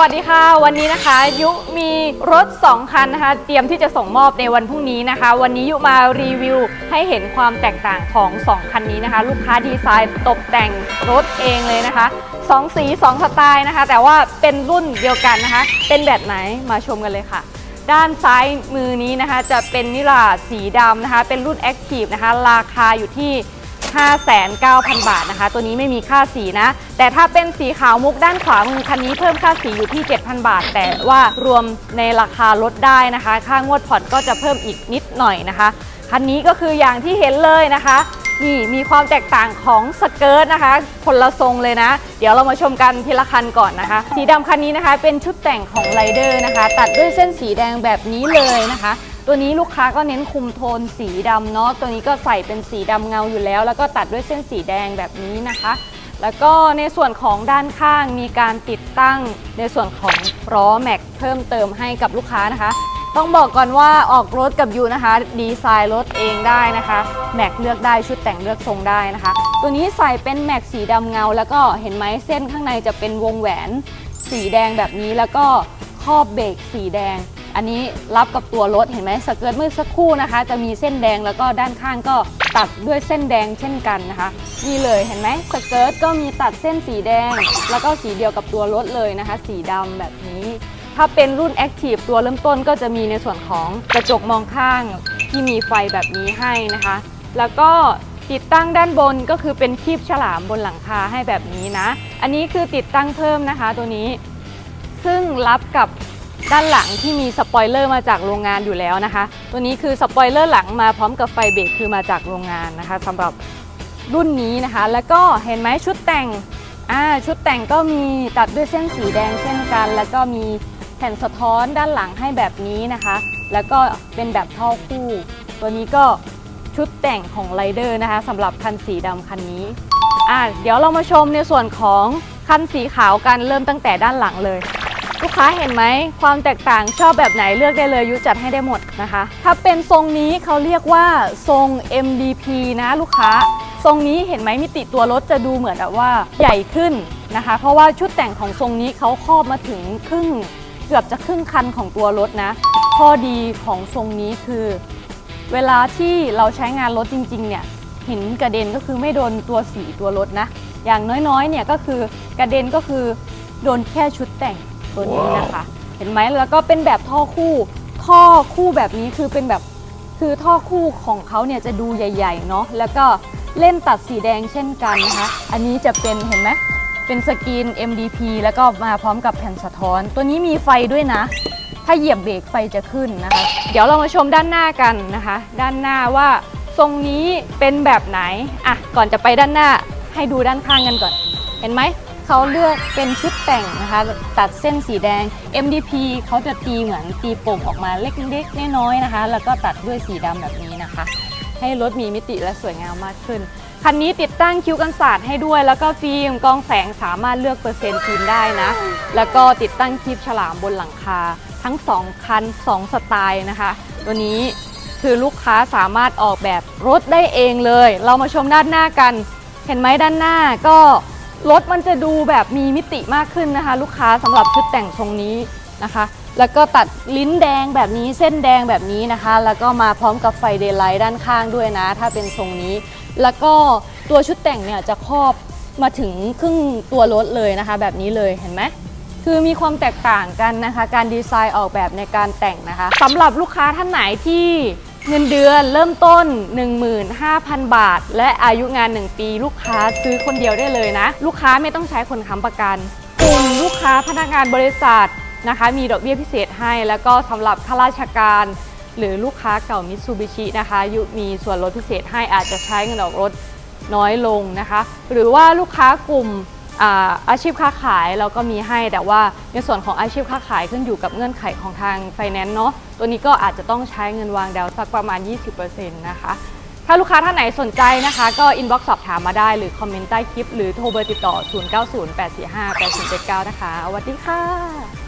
วัสดีค่ะ วันนี้นะคะ ยุมีรถ 2 คันนะคะ เตรียมที่จะส่งมอบในวันพรุ่งนี้นะคะ วันนี้ยุมารีวิวให้เห็นความแตกต่างของ 2 คันนี้นะคะ ลูกค้าดีไซน์ตกแต่งรถเองเลยนะคะ 2 สี 2 สไตล์นะคะ แต่ว่าเป็นรุ่นเดียวกันนะคะ เป็นแบบไหนมาชมกันเลยค่ะ ด้านซ้ายมือนี้นะคะ จะเป็นนิลาสีดำนะคะ เป็นรุ่น Active นะคะ ราคาอยู่ที่ 59,000 บาทนะคะ ตัวนี้ไม่มีค่าสีนะ แต่ถ้าเป็นสีขาวมุกด้านขวามือคันนี้เพิ่มค่าสีอยู่ที่ 7,000 บาท แต่ว่ารวมในราคาลดได้นะคะ ค่างวดผ่อนก็จะเพิ่มอีกนิดหน่อยนะคะ คันนี้ก็คืออย่างที่เห็นเลยนะคะนี่มีความแตกต่างของสเกิร์ตนะคะ คนละทรงเลยนะ เดี๋ยวเรามาชมกันทีละคันก่อนนะคะ สีดำคันนี้นะคะเป็นชุดแต่งของไรเดอร์นะคะ ตัดด้วยเส้นสีแดงแบบนี้เลยนะคะ ตัวนี้ลูกค้าก็เน้นคุมโทนสีดำเนาะตัวนี้ก็ใส่เป็นสีดำเงาอยู่แล้ว แล้วก็ตัดด้วยเส้นสีแดงแบบนี้นะคะ แล้วก็ในส่วนของด้านข้างมีการติดตั้งในส่วนของล้อแม็กเพิ่มเติมให้กับลูกค้านะคะ ต้องบอกก่อนว่าออกรถกับยูนะคะ ดีไซน์รถเองได้นะคะแม็กเลือกได้ชุดแต่งเลือกทรงได้นะคะ ตัวนี้ใส่เป็นแม็กสีดำเงา แล้วก็เห็นไหมเส้นข้างในจะเป็นวงแหวนสีแดงแบบนี้แล้วก็ครอบเบรกสีแดง อันนี้รับกับตัวรถเห็นไหมสเกิร์ตเมื่อสักครู่นะคะ จะมีเส้นแดงแล้วก็ด้านข้างก็ตัดด้วยเส้นแดงเช่นกันนะคะนี่เลยเห็นไหมสเกิร์ตก็มีตัดเส้นสีแดง แล้วก็สีเดียวกับตัวรถเลยนะคะ สีดำแบบนี้ ถ้าเป็นรุ่น Active ตัวเริ่มต้นก็จะมีในส่วนของกระจกมองข้างที่มีไฟแบบนี้ให้นะคะ แล้วก็ติดตั้งด้านบนก็คือเป็นคีบฉลามบนหลังคาให้แบบนี้นะ อันนี้คือติดตั้งเพิ่มนะคะตัวนี้ ซึ่งรับกับ ด้านหลังที่มีสปอยเลอร์มาจากโรงงานอยู่แล้วนะคะ ตัวนี้คือสปอยเลอร์หลังมาพร้อมกับไฟเบรกคือมาจากโรงงานนะคะสำหรับรุ่นนี้นะคะ แล้วก็เห็นไหมชุดแต่งอ่าชุดแต่งก็มีตัดด้วยเส้นสีแดงเช่นกัน แล้วก็มีแผ่นสะท้อนด้านหลังให้แบบนี้นะคะ แล้วก็เป็นแบบท่อคู่ ตัวนี้ก็ชุดแต่งของไรเดอร์นะคะสำหรับคันสีดำคันนี้อ่าเดี๋ยวเรามาชมในส่วนของคันสีขาวกันเริ่มตั้งแต่ด้านหลังเลย ลูกค้าเห็นไหมความแตกต่างชอบแบบไหนเลือกได้เลยยุจัดให้ได้หมดนะคะ ถ้าเป็นทรงนี้เขาเรียกว่าทรง MDP นะลูกค้า ทรงนี้เห็นไหมมิติตัวรถจะดูเหมือนแบบว่าใหญ่ขึ้นนะคะ เพราะว่าชุดแต่งของทรงนี้เขาครอบมาถึงครึ่งเกือบจะครึ่งคันของตัวรถนะ ข้อดีของทรงนี้คือ เวลาที่เราใช้งานรถจริง ๆ เนี่ยเห็นกระเด็นก็คือไม่โดนตัวสีตัวรถนะ อย่างน้อยๆเนี่ยก็คือกระเด็นก็คือโดนแค่ชุดแต่ง ตัวนี้นะคะ เห็นไหมแล้วก็เป็นแบบท่อคู่ข้อคู่แบบนี้คือเป็นแบบคือท่อคู่ของเขาเนี่ยจะดูใหญ่ ๆ เนาะแล้วก็เล่นตัดสีแดงเช่นกันนะคะ อันนี้จะเป็นเห็นไหมเป็นสกรีน MDP แล้วก็มาพร้อมกับแผ่นสะท้อน ตัวนี้มีไฟด้วยนะ ถ้าเหยียบเบรกไฟจะขึ้นนะคะ เดี๋ยวเรามาชมด้านหน้ากันนะคะ ด้านหน้าว่าทรงนี้เป็นแบบไหน อะ ก่อนจะไปด้านหน้าให้ดูด้านข้างกันก่อน เห็นไหม เขาเลือกเป็นชุดแต่งนะคะ ตัดเส้นสีแดง MDP เขาจะตีเหมือนตีโป่งออกมาเล็กๆน้อยๆนะคะ แล้วก็ตัดด้วยสีดำแบบนี้นะคะ ให้รถมีมิติและสวยงามมากขึ้น คันนี้ติดตั้งคิ้วกันศาสตร์ให้ด้วย แล้วก็ฟิล์มกรองแสงสามารถเลือกเปอร์เซ็นต์ฟิล์มได้นะ แล้วก็ติดตั้งคลิปฉลามบนหลังคา ทั้ง 2 คัน 2 สไตล์นะคะ ตัวนี้คือลูกค้าสามารถออกแบบรถได้เองเลย เรามาชมด้านหน้ากัน เห็นไหมด้านหน้าก็ รถมันจะดูแบบมีมิติมากขึ้นนะคะ ลูกค้าสำหรับชุดแต่งทรงนี้นะคะ แล้วก็ตัดลิ้นแดงแบบนี้เส้นแดงแบบนี้นะคะ แล้วก็มาพร้อมกับไฟเดย์ไลท์ด้านข้างด้วยนะ ถ้าเป็นทรงนี้ แล้วก็ตัวชุดแต่งเนี่ยจะครอบมาถึงครึ่งตัวรถเลยนะคะ แบบนี้เลยเห็นไหมคือมีความแตกต่างกันนะคะ การดีไซน์ออกแบบในการแต่งนะคะสำหรับลูกค้าท่านไหนที่ เงินเดือนเริ่มต้น 15,000 บาท และอายุงาน 1 ปี ลูกค้าซื้อคนเดียวได้เลยนะ ลูกค้าไม่ต้องใช้คนค้ำประกันกลุ่มลูกค้าพนักงานบริษัทนะคะ มีดอกเบี้ยพิเศษให้ แล้วก็สำหรับข้าราชการ หรือลูกค้าเก่ามิตซูบิชินะคะยุมีส่วนลดพิเศษให้อาจจะใช้เงินออกรถน้อยลงนะคะ หรือว่าลูกค้ากลุ่ม อาชีพค้าขายเราก็มีให้แต่ว่าในส่วนของอาชีพค้าขายขึ้นอยู่กับเงื่อนไขของทางไฟแนนซ์เนาะตัวนี้ก็อาจจะต้องใช้เงินวางดาวน์สักประมาณ 20%นะคะถ้าลูกค้าท่านไหนสนใจนะคะ ก็อินบ็อกซ์สอบถามมาได้หรือคอมเมนต์ใต้คลิป หรือโทรเบอร์ติดต่อ 0908458079 นะคะสวัสดีค่ะ